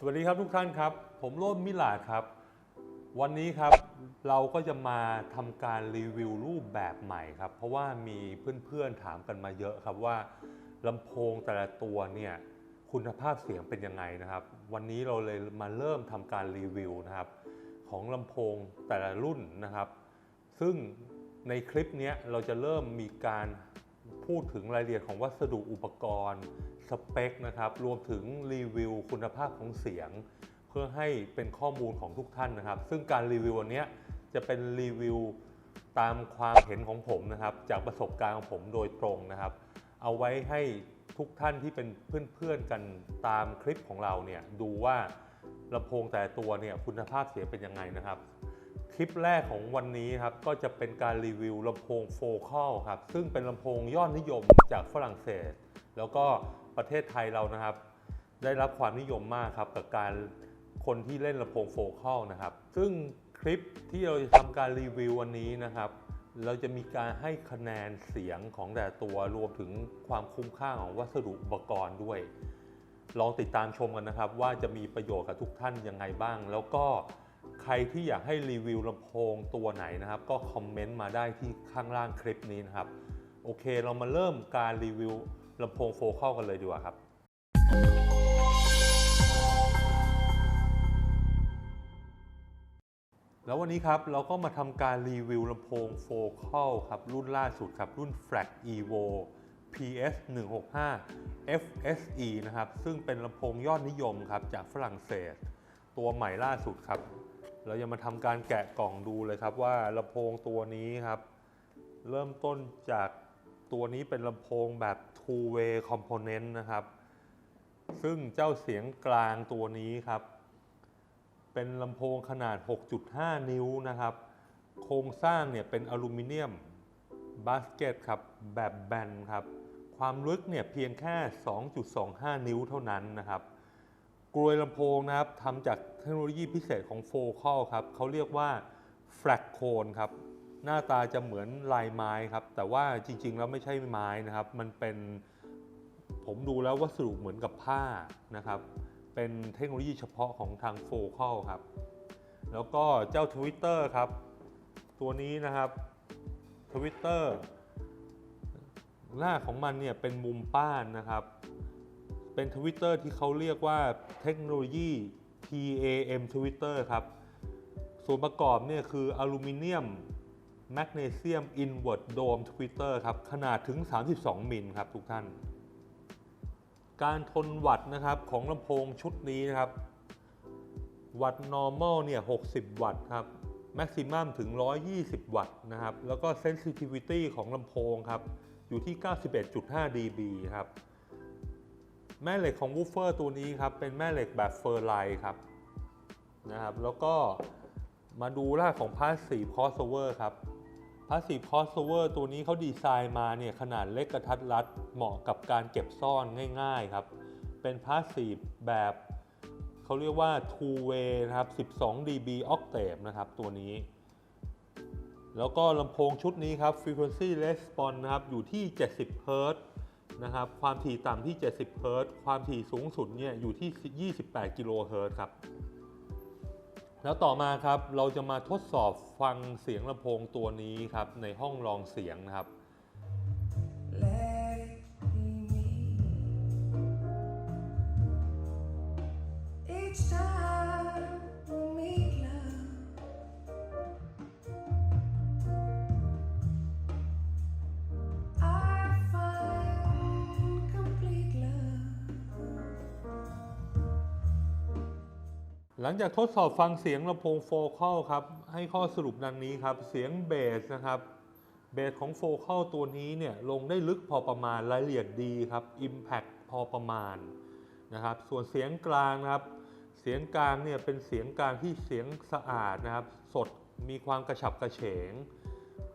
สวัสดีครับทุกท่านครับ ผมโรจน์มิลาครับ วันนี้ครับเราก็จะมาทำการรีวิวรูปแบบใหม่ครับ เพราะว่ามีเพื่อนๆถามกันมาเยอะครับว่าลำโพงแต่ละตัวเนี่ยคุณภาพเสียงเป็นยังไงนะครับ วันนี้เราเลยมาเริ่มทำการรีวิวนะครับ ของลำโพงแต่ละรุ่นนะครับ ซึ่งในคลิปนี้เราจะเริ่มมีการ พูดถึงรายละเอียดของวัสดุอุปกรณ์สเปคนะครับรวมถึงรีวิวคุณภาพของเสียง เพื่อให้เป็นข้อมูลของทุกท่านนะครับ ซึ่งการรีวิววันนี้จะเป็นรีวิวตามความเห็นของผมนะครับ จากประสบการณ์ของผมโดยตรงนะครับ เอาไว้ให้ทุกท่านที่เป็นเพื่อนๆกันตามคลิปของเราเนี่ยดูว่าลำโพงแต่ตัวเนี่ยคุณภาพเสียงเป็นยังไงนะครับ คลิปแรกของวันนี้ครับก็จะเป็นการรีวิวลำโพงโฟคัลครับซึ่งเป็นลำโพงยอดนิยมจากฝรั่งเศส แล้วก็ประเทศไทยเรานะครับ ได้รับความนิยมมากครับกับการคนที่เล่นลำโพงโฟคัลนะครับ ซึ่งคลิปที่เราจะทำการรีวิววันนี้นะครับ เราจะมีการให้คะแนนเสียงของแต่ตัวรวมถึงความคุ้มค่าของวัสดุอุปกรณ์ด้วยลองติดตามชมกันนะครับ ว่าจะมีประโยชน์กับทุกท่านยังไงบ้าง แล้วก็ ใครที่อยากให้รีวิวลำโพงตัวไหนนะครับ ก็คอมเมนต์มาได้ที่ข้างล่างคลิปนี้นะครับ โอเคเรามาเริ่มการรีวิวลำโพงโฟคัลกันเลยดีกว่าครับแล้ววันนี้ครับเราก็มาทำการรีวิวลำโพงโฟคัลครับรุ่นล่าสุดครับรุ่น FLAC EVO PS 165 FSE นะครับซึ่งเป็นลำโพงยอดนิยมครับจากฝรั่งเศส ตัวใหม่ล่าสุดครับ เราจะมาทำการแกะกล่องดูเลยครับว่าลำโพงตัวนี้ครับ เริ่มต้นจากตัวนี้เป็นลำโพงแบบ two way component นะครับ ซึ่งเจ้าเสียงกลางตัวนี้ครับ เป็นลำโพงขนาด 6.5 นิ้วนะครับ โครงสร้างเนี่ยเป็นอลูมิเนียมบาสเกตครับแบบแบนครับ ความลึกเนี่ยเพียงแค่ 2.25 นิ้วเท่านั้นนะครับ กลวยลำโพงนะครับทำจากเทคโนโลยีพิเศษของโฟคัลครับเขาเรียกว่าแฟลกโคนครับหน้าตาจะเหมือนลายไม้ครับ แต่ว่าจริง ๆ แล้วไม่ใช่ไม้นะครับ มันเป็นผมดูแล้ววัสดุเหมือนกับผ้านะครับ เป็นเทคโนโลยีเฉพาะของทางโฟคัลครับ แล้วก็เจ้า Twitter ครับ ตัวนี้นะครับ Twitter หน้าของมันเนี่ยเป็นมุมป้านนะครับ เป็นทวิตเตอร์ที่เขาเรียกว่าเทคโนโลยี TAM Twitter ครับ ส่วนประกอบเนี่ยคืออลูมิเนียมแมกนีเซียมอินเวอร์ตโดมทวิตเตอร์ครับ ขนาดถึง 32 มิลครับทุกท่าน การทนวัตต์นะครับของลำโพงชุดนี้นะครับ วัตต์ normal เนี่ย 60 วัตต์ครับ maximum ถึง 120 วัตต์นะครับ แล้วก็ sensitivity ของลำโพงครับ อยู่ที่ 91.5 dB ครับ แม่เหล็กของวูฟเฟอร์ตัวนี้ครับ เป็นแม่เหล็กแบบเฟอร์ไลท์ครับนะครับ แล้วก็มาดูรากของ Passive Crossover ครับ Passive Crossover ตัวนี้เขาดีไซน์มาเนี่ยขนาดเล็กกระทัดรัดเหมาะกับการเก็บซ่อนง่ายๆครับ เป็น Passive แบบเขาเรียกว่า two way นะครับ 12 dB octave นะครับตัวนี้ แล้วก็ลำโพงชุดนี้ครับ frequency response นะครับอยู่ที่ 70 Hz นะครับ ความถี่ต่ำที่ 70 Hz ความถี่สูงสุดเนี่ยอยู่ที่ 28 กิโลเฮิรตซ์ครับ แล้วต่อมาครับเราจะมาทดสอบฟังเสียงลำโพงตัวนี้ครับ ในห้องรองเสียงนะครับ Each time หลังจากทดสอบฟังเสียงลำโพงโฟคัลครับ ให้ข้อสรุปดังนี้ครับ เสียงเบสนะครับเบสของโฟคัลตัวนี้เนี่ยลงได้ลึกพอประมาณรายละเอียดดีครับ Impact พอประมาณนะครับ ส่วนเสียงกลางครับ เสียงกลางเนี่ยเป็นเสียงกลางที่เสียงสะอาดนะครับ สดมีความกระฉับกระเฉง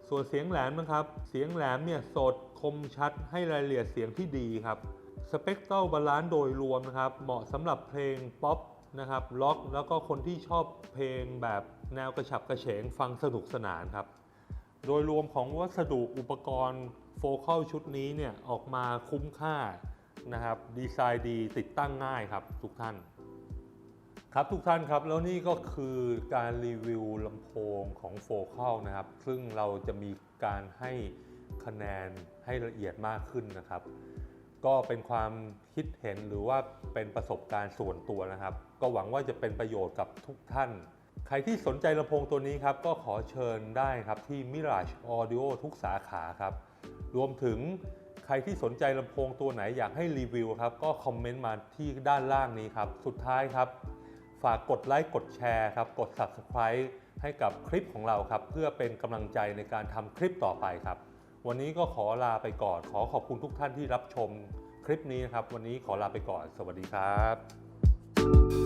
ส่วนเสียงแหลมนะครับ เสียงแหลมเนี่ยสดคมชัดให้รายละเอียดเสียงที่ดีครับสเปกตรัลบาลานซ์โดยรวมนะครับ เหมาะสำหรับเพลงป๊อป นะครับล็อกแล้วก็คนที่ชอบเพลงแบบแนวกระฉับกระเฉงฟังสนุกสนานครับ โดยรวมของวัสดุอุปกรณ์โฟคัลชุดนี้เนี่ยออกมาคุ้มค่านะครับดีไซน์ดีติดตั้งง่ายครับทุกท่านครับทุกท่านครับแล้วนี่ก็คือการรีวิวลำโพงของโฟคัลนะครับ ซึ่งเราจะมีการให้คะแนนให้ละเอียดมากขึ้นนะครับ ก็เป็นความคิดเห็นหรือว่าเป็นประสบการณ์ส่วนตัวนะครับ ก็หวังว่าจะเป็นประโยชน์กับทุกท่าน ใครที่สนใจลำโพงตัวนี้ครับ ก็ขอเชิญได้ครับที่ Mirage Audio ทุกสาขาครับ รวมถึงใครที่สนใจลำโพงตัวไหนอยากให้รีวิวครับ ก็คอมเมนต์มาที่ด้านล่างนี้ครับ สุดท้ายครับ ฝากกดไลค์กดแชร์ครับ กด Subscribe ให้กับคลิปของเราครับ เพื่อเป็นกำลังใจในการทำคลิปต่อไปครับ วันนี้ก็ขอลาไปก่อน ขอขอบคุณทุกท่านที่รับชมคลิปนี้นะครับ วันนี้ขอลาไปก่อน สวัสดีครับ